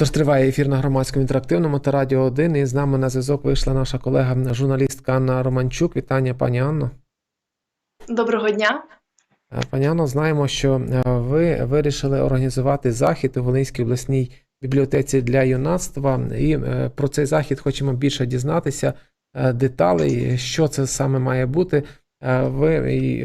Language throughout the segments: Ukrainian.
Отож, триває ефір на громадському інтерактивному та радіо 1. І з нами на зв'язок вийшла наша колега, журналістка Анна Романчук. Вітання, пані Анно. Доброго дня. Е, Пані Анно, знаємо, що е, ви вирішили організувати захід у Волинській обласній бібліотеці для юнацтва. І е, про цей захід хочемо більше дізнатися деталей, що це саме має бути. Ви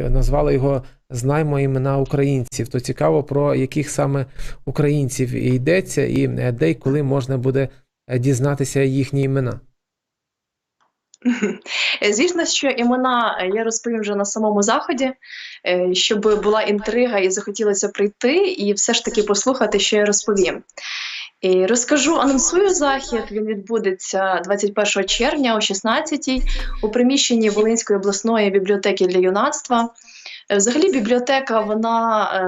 назвали його Знаймо імена українців. То цікаво, про яких саме українців йдеться, і е, де й коли можна буде е, дізнатися їхні імена. Е, Звісно, що імена я розповім вже на самому заході, щоб була інтрига і захотілося прийти і все ж таки послухати, що я розповім. І розкажу, анонсую захід. Він відбудеться 21 червня о 16-й у приміщенні Волинської обласної бібліотеки для юнацтва. Е, Взагалі, бібліотека вона е,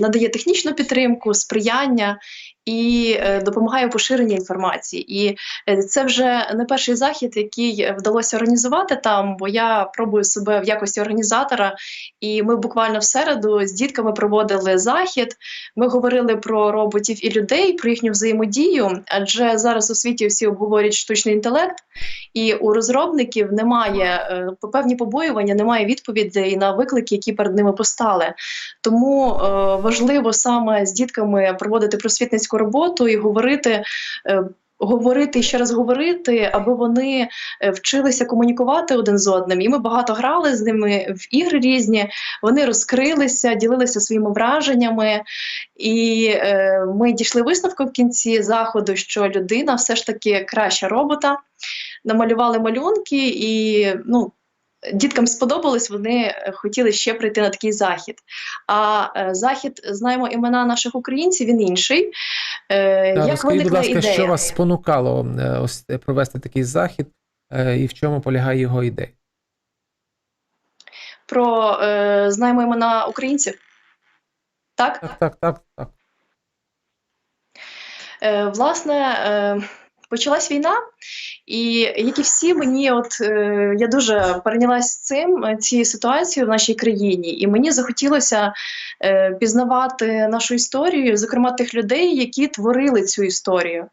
надає технічну підтримку, сприяння і е, допомагає у поширенні інформації. І Е, Це вже не перший захід, який вдалося організувати там, бо я пробую себе в якості організатора. І ми буквально в середу з дітками проводили захід. Ми говорили про роботів і людей, про їхню взаємодію. Адже зараз у світі всі обговорюють штучний інтелект, і у розробників немає е, певні побоювання, немає відповідей на виклики, які перед ними постали. Тому важливо саме з дітками проводити просвітницьку роботу і говорити. е, Говорити і ще раз говорити, аби вони е, вчилися комунікувати один з одним. І ми багато грали з ними в ігри різні. Вони розкрилися, ділилися своїми враженнями, і е, ми дійшли висновку в кінці заходу, що людина все ж таки краща робота. Намалювали малюнки, і ну. Діткам сподобалось, вони е, хотіли ще прийти на такий захід. А е, захід знаємо імена наших українців, він інший. Е, Та, як Розкажіть, будь ласка, ідея? що вас спонукало е, ось е, провести такий захід, е, і в чому полягає його ідея? Про е, знаємо імена українців? Так? Так, так, так, так. Е, власне, е, почалась війна, і як і всі, мені, от е, я дуже перейнялась цим е, цією ситуацією в нашій країні, і мені захотілося е, пізнавати нашу історію, зокрема тих людей, які творили цю історію.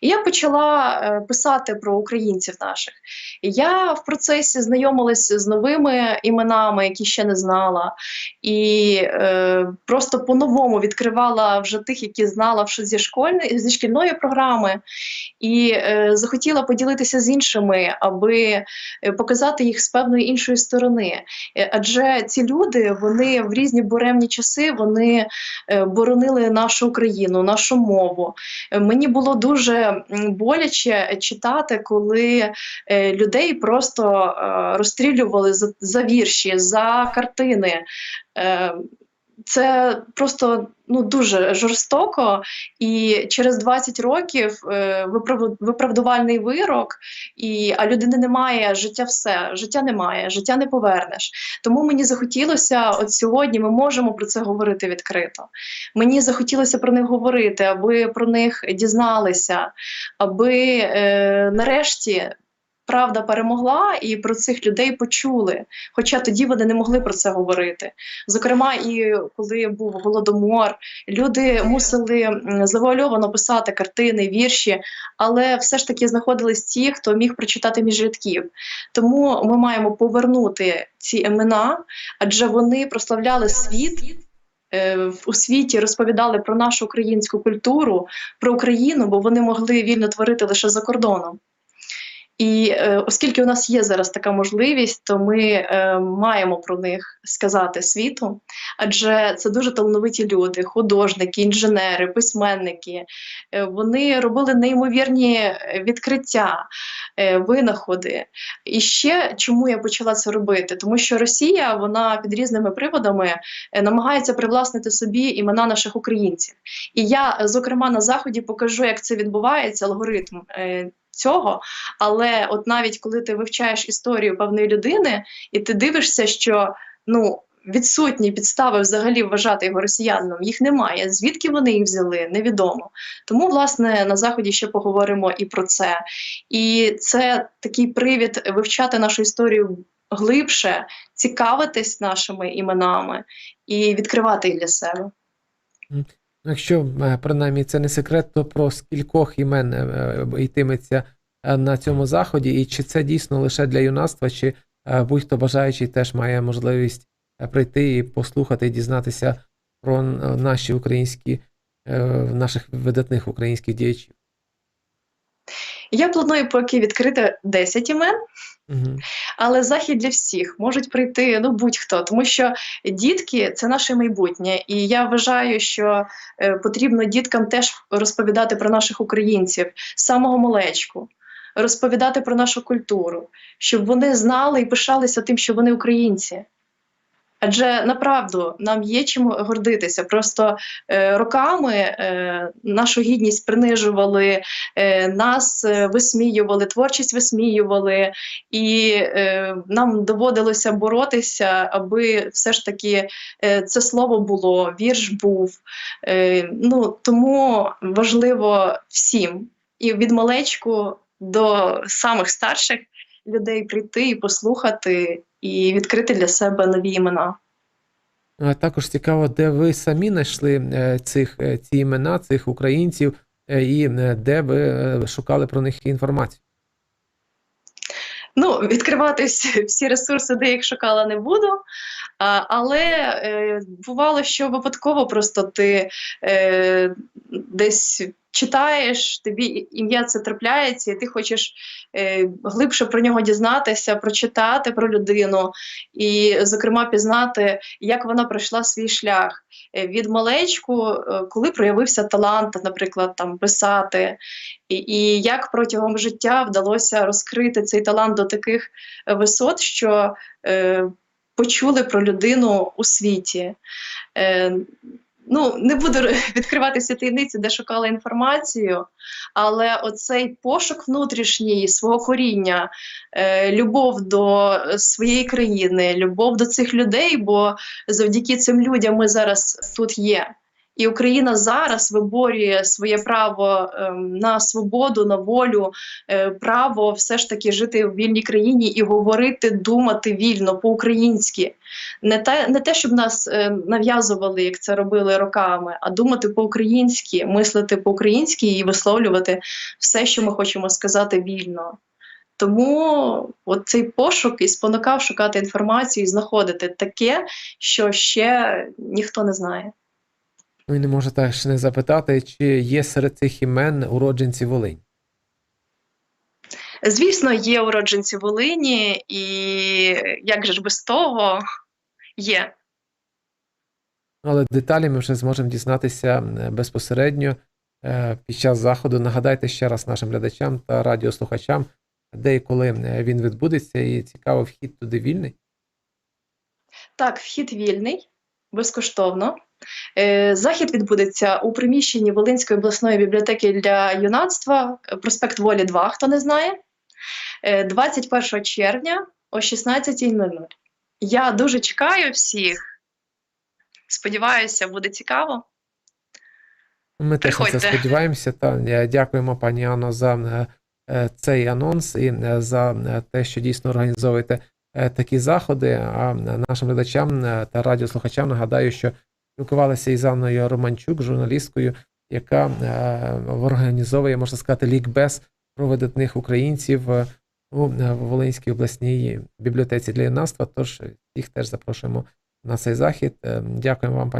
І я почала писати про українців наших. Я в процесі знайомилася з новими іменами, які ще не знала, і е, просто по-новому відкривала вже тих, які знала вже зі школьної зі шкільної програми, і е, захотіла поділитися з іншими, аби е, показати їх з певної іншої сторони. Е, Адже ці люди вони в різні буремні часи вони е, боронили нашу Україну, нашу мову. Мені було дуже боляче читати, коли людей просто розстрілювали за вірші, за картини. Це просто ну дуже жорстоко, і через 20 років е, виправдувальний вирок, і а людини немає життя, все життя немає, життя не повернеш. Тому мені захотілося, от сьогодні ми можемо про це говорити відкрито. Мені захотілося про них говорити, аби про них дізналися, аби е, нарешті. Правда перемогла і про цих людей почули, хоча тоді вони не могли про це говорити. Зокрема, і коли був голодомор, люди мусили завуальовано писати картини, вірші, але все ж таки знаходились ті, хто міг прочитати між рядків. Тому ми маємо повернути ці імена, адже вони прославляли світ. е, У світі розповідали про нашу українську культуру, про Україну, бо вони могли вільно творити лише за кордоном. І е, оскільки у нас є зараз така можливість, то ми е, маємо про них сказати світу, адже це дуже талановиті люди, художники, інженери, письменники. Е, вони робили неймовірні е, відкриття, е, винаходи. І ще чому я почала це робити? Тому що Росія вона під різними приводами е, намагається привласнити собі імена наших українців. І я, зокрема, на заході покажу, як це відбувається, алгоритм. е, Цього, але от навіть коли ти вивчаєш історію певної людини, і ти дивишся, що ну відсутні підстави взагалі вважати його росіянином, їх немає. Звідки вони їх взяли, невідомо. Тому, власне, на заході ще поговоримо і про це. І це такий привід вивчати нашу історію глибше, цікавитись нашими іменами і відкривати їх для себе. Ну, Якщо е, принаймні це не секрет, то про скількох імен е, е, йтиметься на цьому заході, і чи це дійсно лише для юнацтва, чи будь-хто бажаючий теж має можливість прийти і послухати, і дізнатися про наші українські, наших видатних українських діячів. Я планую поки відкрити 10 імен, Угу. але захід для всіх можуть прийти ну будь-хто, тому що дітки це наше майбутнє, і я вважаю, що е, потрібно діткам теж розповідати про наших українців з самого малечку, розповідати про нашу культуру, щоб вони знали і пишалися тим, що вони українці. Адже направду нам є чим гордитися. Просто е, роками е, нашу гідність принижували, е, нас е, висміювали, творчість висміювали, і е, нам доводилося боротися, аби все ж таки е, це слово було, вірш був. Е, ну, тому важливо всім і від малечку до самих старших людей прийти і послухати, і відкрити для себе нові імена. Також цікаво, де ви самі знайшли е, цих, е, ці імена, цих українців, е, і де ви шукали про них інформацію. Ну, відкривати всі, всі ресурси, де їх шукала, не буду. А, але е, бувало, що випадково просто ти е, десь читаєш, тобі ім'я це трапляється, і ти хочеш е, глибше про нього дізнатися, прочитати про людину, і, зокрема, пізнати, як вона пройшла свій шлях. Е, Від малечку, е, коли проявився талант, наприклад, там писати, і, і як протягом життя вдалося розкрити цей талант до таких е, висот, що е, почули про людину у світі. Е, ну, не буду відкривати всі таємниці, де шукала інформацію, але оцей пошук внутрішній свого коріння, е, любов до своєї країни, любов до цих людей, бо завдяки цим людям ми зараз тут є. І Україна зараз виборює своє право ем, на свободу, на волю, е, право все ж таки жити в вільній країні і говорити, думати вільно по-українськи. Не те, не те, щоб нас е, нав'язували, як це робили роками, а думати по-українськи, мислити по-українськи і висловлювати все, що ми хочемо сказати вільно. Тому от цей пошук і спонукав шукати інформацію і знаходити таке, що ще ніхто не знає. Ну і не можу теж не запитати, чи є серед цих імен уродженці Волинь. Звісно, є уродженці Волині, і як же ж без того є. Але деталі ми вже зможемо дізнатися безпосередньо е, під час заходу. Нагадайте ще раз нашим глядачам та радіослухачам, де і коли він відбудеться, і цікаво, вхід туди вільний. Так, вхід вільний, безкоштовно. Е, Захід відбудеться у приміщенні Волинської обласної бібліотеки для юнацтва, е, проспект Волі 2, хто не знає, е, 21 червня о 16.00. Я дуже чекаю всіх. Сподіваюся, буде цікаво. Ми теж на це сподіваємося. Та е, дякуємо, пані Анно, за е, е, цей анонс і е, за е, те, що дійсно організовуєте е, такі заходи. А е, нашим глядачам е, та радіослухачам нагадаю, що спілкувалися із Анною Романчук, журналісткою, яка е, організовує, можна сказати, лікбез про видатних українців е, у е, Волинській обласній бібліотеці для юнацтва. Тож їх теж запрошуємо на цей захід. Дякуємо вам, пані.